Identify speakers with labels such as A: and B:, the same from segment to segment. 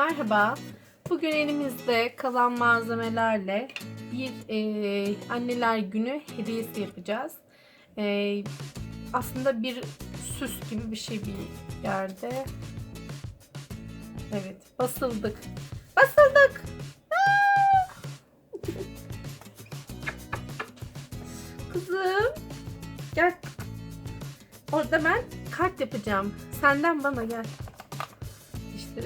A: Merhaba. Bugün elimizde kalan malzemelerle bir e, anneler günü hediyesi yapacağız. E, aslında bir süs gibi bir şey bir yerde. Evet, basıldık. Basıldık. Kızım. Gel. Orada ben kart yapacağım. Senden bana gel. İşte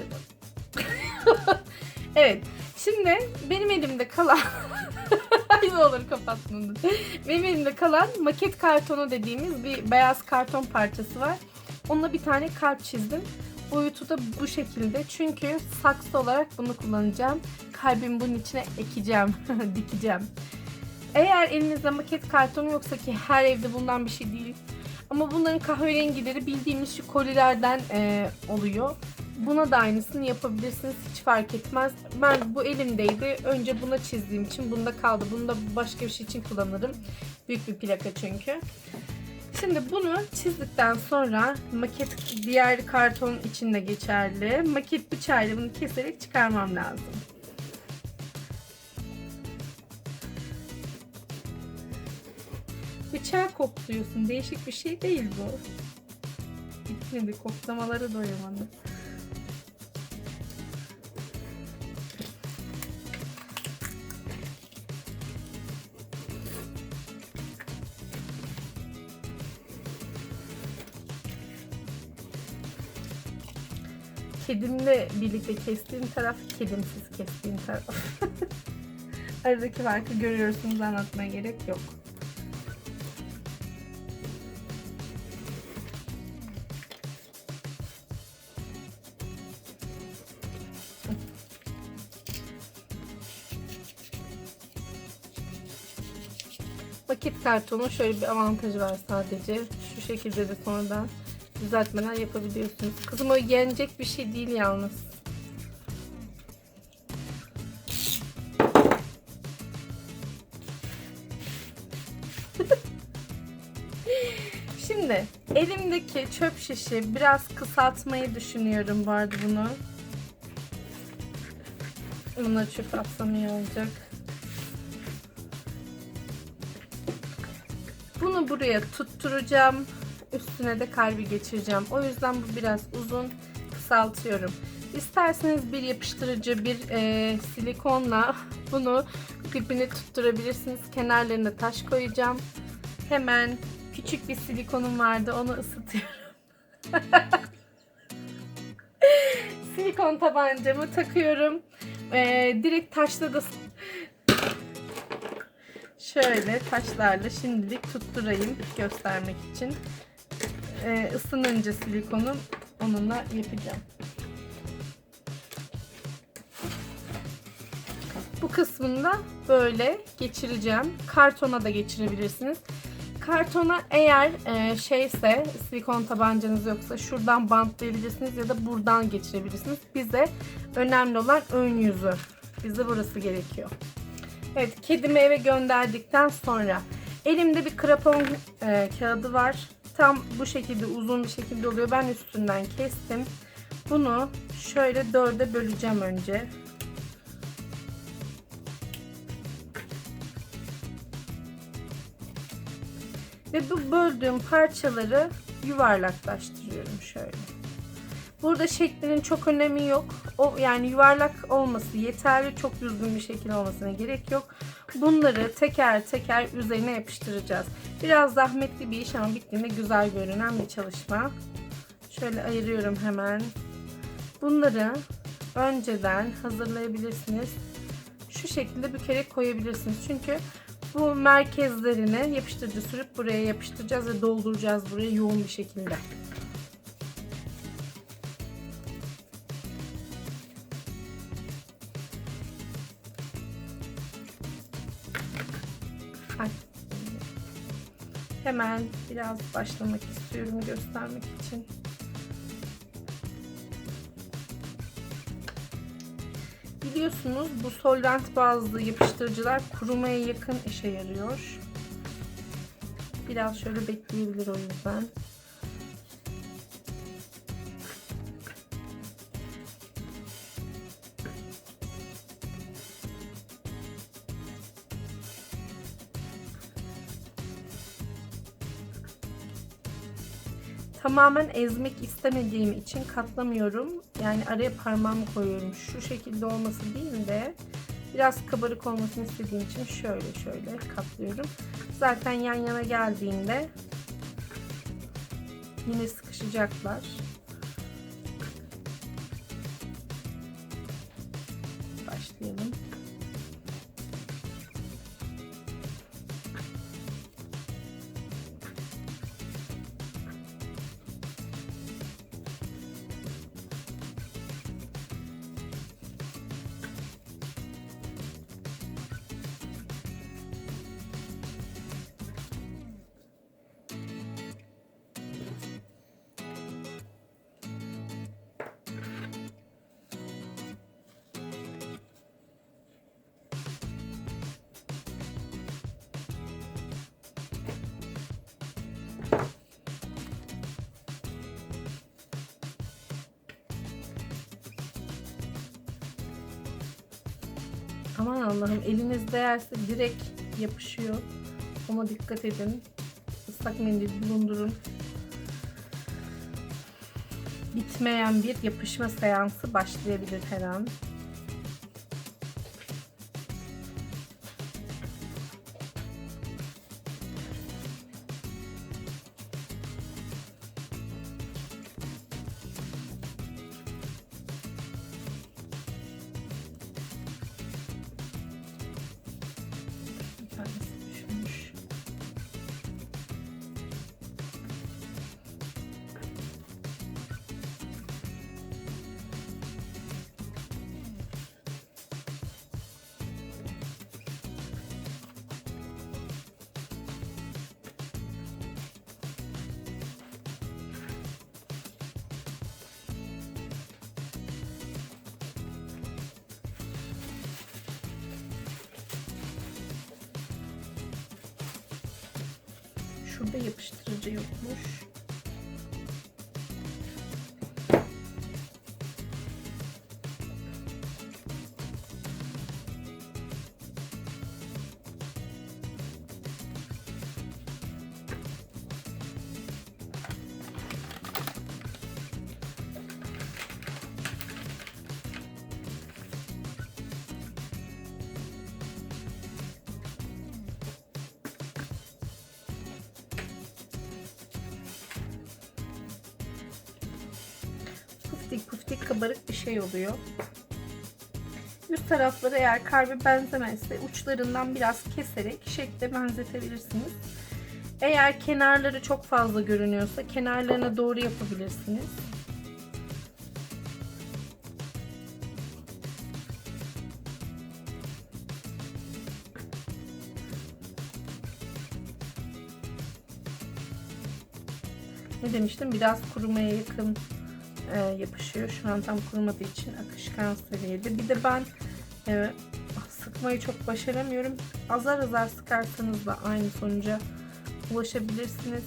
A: evet. Şimdi benim elimde kalan Aynı olur kapattım. Benim elimde kalan maket kartonu dediğimiz bir beyaz karton parçası var. Onunla bir tane kalp çizdim. Boyutu da bu şekilde. Çünkü saksı olarak bunu kullanacağım. Kalbimi bunun içine ekeceğim, dikeceğim. Eğer elinizde maket kartonu yoksa ki her evde bulunan bir şey değil. Ama bunların kahverengileri bildiğimiz şu kolilerden e, oluyor. Buna da aynısını yapabilirsiniz. Hiç fark etmez. Ben bu elimdeydi. Önce buna çizdiğim için bunda kaldı. Bunu da başka bir şey için kullanırım. Büyük bir plaka çünkü. Şimdi bunu çizdikten sonra maket diğer karton için de geçerli. Maket bıçağıyla bunu keserek çıkarmam lazım. Bıçağı kokluyorsun. Değişik bir şey değil bu. Bitmedi. Koklamaları doyamadım. Kedimle birlikte kestiğim taraf, kedimsiz kestiğim taraf. Aradaki farkı görüyorsunuz anlatmaya gerek yok. Paket kartonun şöyle bir avantajı var sadece. Şu şekilde de sonradan düzeltmeler yapabiliyorsunuz. Kızım o yenecek bir şey değil yalnız. Şimdi elimdeki çöp şişi biraz kısaltmayı düşünüyorum bu arada bunu. Buna çöp atsam iyi olacak. Bunu buraya tutturacağım. Üstüne de kalbi geçireceğim. O yüzden bu biraz uzun. Kısaltıyorum. İsterseniz bir yapıştırıcı, bir e, silikonla bunu dibine tutturabilirsiniz. Kenarlarına taş koyacağım. Hemen küçük bir silikonum vardı. Onu ısıtıyorum. Silikon tabancamı takıyorum. E, direkt taşla da şöyle taşlarla şimdilik tutturayım göstermek için. Ee, ısınınca silikonu onunla yapacağım. Bu kısmını da böyle geçireceğim. Kartona da geçirebilirsiniz. Kartona eğer e, şeyse silikon tabancanız yoksa şuradan bantlayabilirsiniz ya da buradan geçirebilirsiniz. Bize önemli olan ön yüzü. Bize burası gerekiyor. Evet kedimi eve gönderdikten sonra elimde bir krapon e, kağıdı var. Tam bu şekilde uzun bir şekilde oluyor. Ben üstünden kestim. Bunu şöyle dörde böleceğim önce. Ve bu böldüğüm parçaları yuvarlaklaştırıyorum şöyle. Burada şeklinin çok önemi yok. O yani yuvarlak olması yeterli. Çok düzgün bir şekil olmasına gerek yok. Bunları teker teker üzerine yapıştıracağız. Biraz zahmetli bir iş ama bittiğinde güzel görünen bir çalışma. Şöyle ayırıyorum hemen. Bunları önceden hazırlayabilirsiniz. Şu şekilde bükerek koyabilirsiniz. Çünkü bu merkezlerine yapıştırıcı sürüp buraya yapıştıracağız ve dolduracağız buraya yoğun bir şekilde. Hemen biraz başlamak istiyorum göstermek için. Biliyorsunuz bu solvent bazlı yapıştırıcılar kurumaya yakın işe yarıyor. Biraz şöyle bekleyebilir o yüzden. Tamamen ezmek istemediğim için katlamıyorum. Yani araya parmağımı koyuyorum. Şu şekilde olması değil de biraz kabarık olmasını istediğim için şöyle şöyle katlıyorum. Zaten yan yana geldiğinde yine sıkışacaklar. Aman Allah'ım eliniz değerse direkt yapışıyor. Ona dikkat edin. Islak mendil bulundurun. Bitmeyen bir yapışma seansı başlayabilir her an. Şurada yapıştırıcı yokmuş. Puftik puftik kabarık bir şey oluyor. Üst tarafları eğer kalbi benzemezse uçlarından biraz keserek şekle benzetebilirsiniz. Eğer kenarları çok fazla görünüyorsa kenarlarına doğru yapabilirsiniz. Ne demiştim? Biraz kurumaya yakın e, yapışıyor. Şu an tam kurumadığı için akışkan seviyede. Bir de ben e, sıkmayı çok başaramıyorum. Azar azar sıkarsanız da aynı sonuca ulaşabilirsiniz.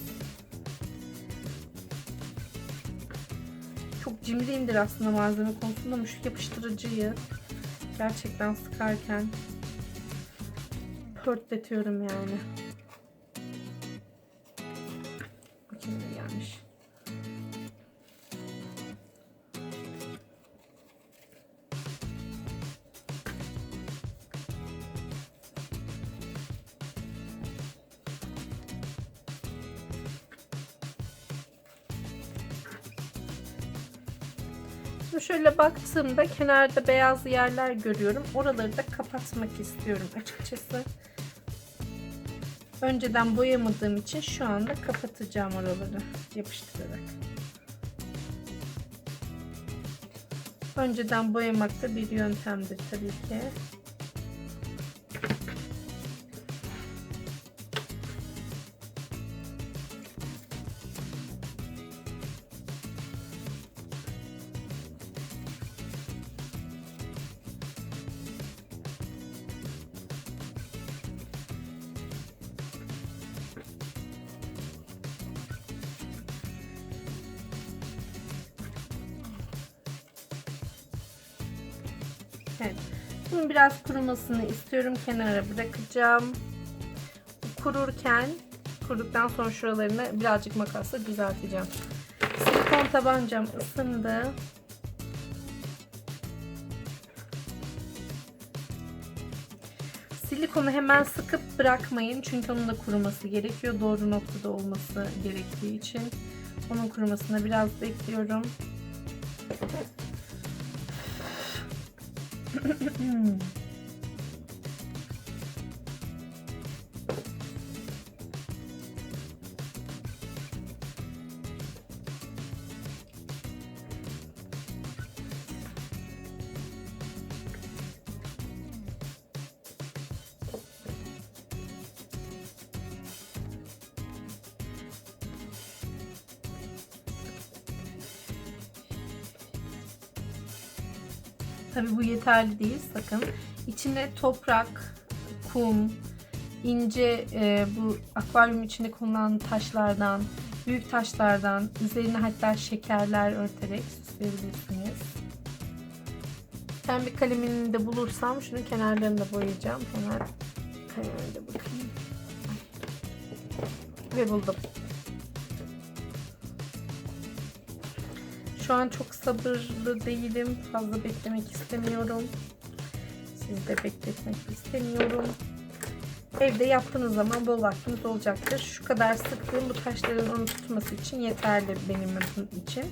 A: Çok cimriyimdir aslında malzeme konusunda ama şu yapıştırıcıyı gerçekten sıkarken pörtletiyorum yani. Şimdi şöyle baktığımda kenarda beyaz yerler görüyorum. Oraları da kapatmak istiyorum açıkçası. Önceden boyamadığım için şu anda kapatacağım oraları yapıştırarak. Önceden boyamak da bir yöntemdir tabii ki. Evet. Bunun biraz kurumasını istiyorum. Kenara bırakacağım. Kururken kuruduktan sonra şuralarını birazcık makasla düzelteceğim. Silikon tabancam ısındı. Silikonu hemen sıkıp bırakmayın. Çünkü onun da kuruması gerekiyor. Doğru noktada olması gerektiği için. Onun kurumasına biraz bekliyorum. 음. Tabii bu yeterli değil sakın. İçine toprak, kum, ince e, bu akvaryum içinde kullanılan taşlardan, büyük taşlardan, üzerine hatta şekerler örterek süsleyebilirsiniz. Ben bir kalemini de bulursam şunun kenarlarını da boyayacağım. Hemen kalemine de bakayım. Ve buldum. Şu an çok sabırlı değilim. Fazla beklemek istemiyorum. Siz de bekletmek istemiyorum. Evde yaptığınız zaman bol vaktiniz olacaktır. Şu kadar sıktığım bu taşların onu tutması için yeterli benim için.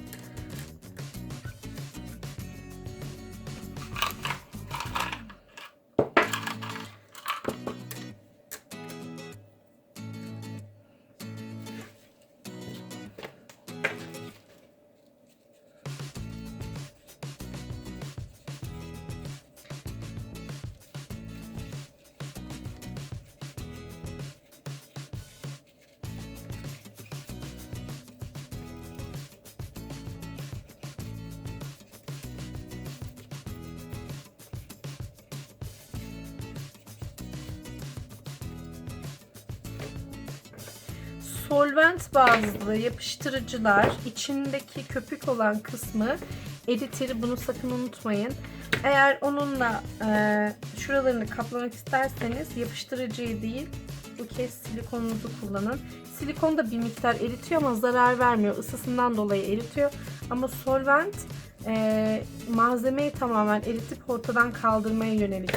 A: Solvent bazlı yapıştırıcılar içindeki köpük olan kısmı eritir. Bunu sakın unutmayın. Eğer onunla e, şuralarını kaplamak isterseniz yapıştırıcıyı değil bu kez silikonunuzu kullanın. Silikon da bir miktar eritiyor ama zarar vermiyor. Isısından dolayı eritiyor. Ama solvent e, malzemeyi tamamen eritip ortadan kaldırmaya yönelik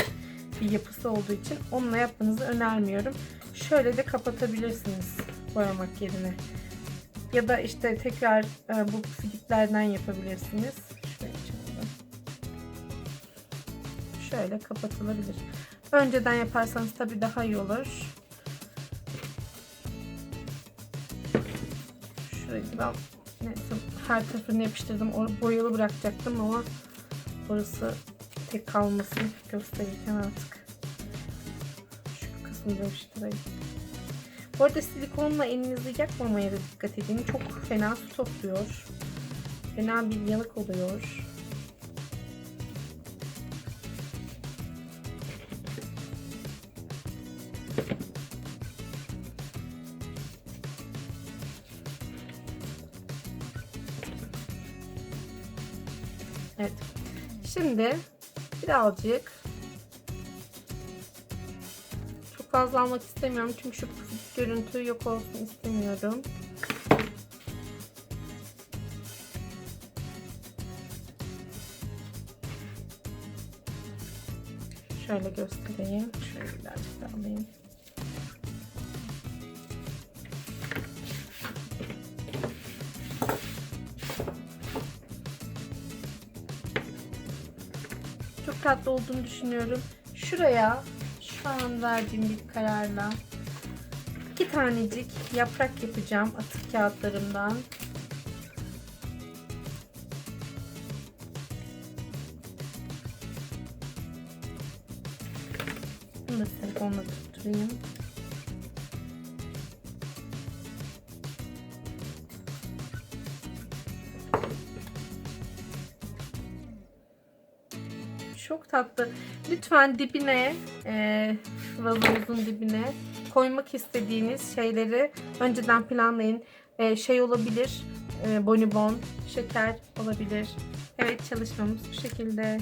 A: bir yapısı olduğu için onunla yapmanızı önermiyorum. Şöyle de kapatabilirsiniz boyamak yerine. Ya da işte tekrar e, bu filiplerden yapabilirsiniz. Şöyle, kapatılabilir. Önceden yaparsanız tabii daha iyi olur. Şurayı ben neyse, her tarafını yapıştırdım. Boyalı bırakacaktım ama orası tek kalmasın gösterirken artık. Şu kısmı yapıştırayım. Bu arada silikonla elinizi yakmamaya da dikkat edin. Çok fena su topluyor. Fena bir yanık oluyor. Evet. Şimdi birazcık fazla almak istemiyorum çünkü şu görüntü yok olsun istemiyorum. Şöyle göstereyim. Şöyle birazcık daha alayım. Çok tatlı olduğunu düşünüyorum. Şuraya şu an verdiğim bir kararla iki tanecik yaprak yapacağım atık kağıtlarımdan. Bunu da silikonla tutturayım. Çok tatlı. Lütfen dibine, e, vazonuzun dibine koymak istediğiniz şeyleri önceden planlayın. E, şey olabilir, e, bonibon, şeker olabilir. Evet çalışmamız bu şekilde.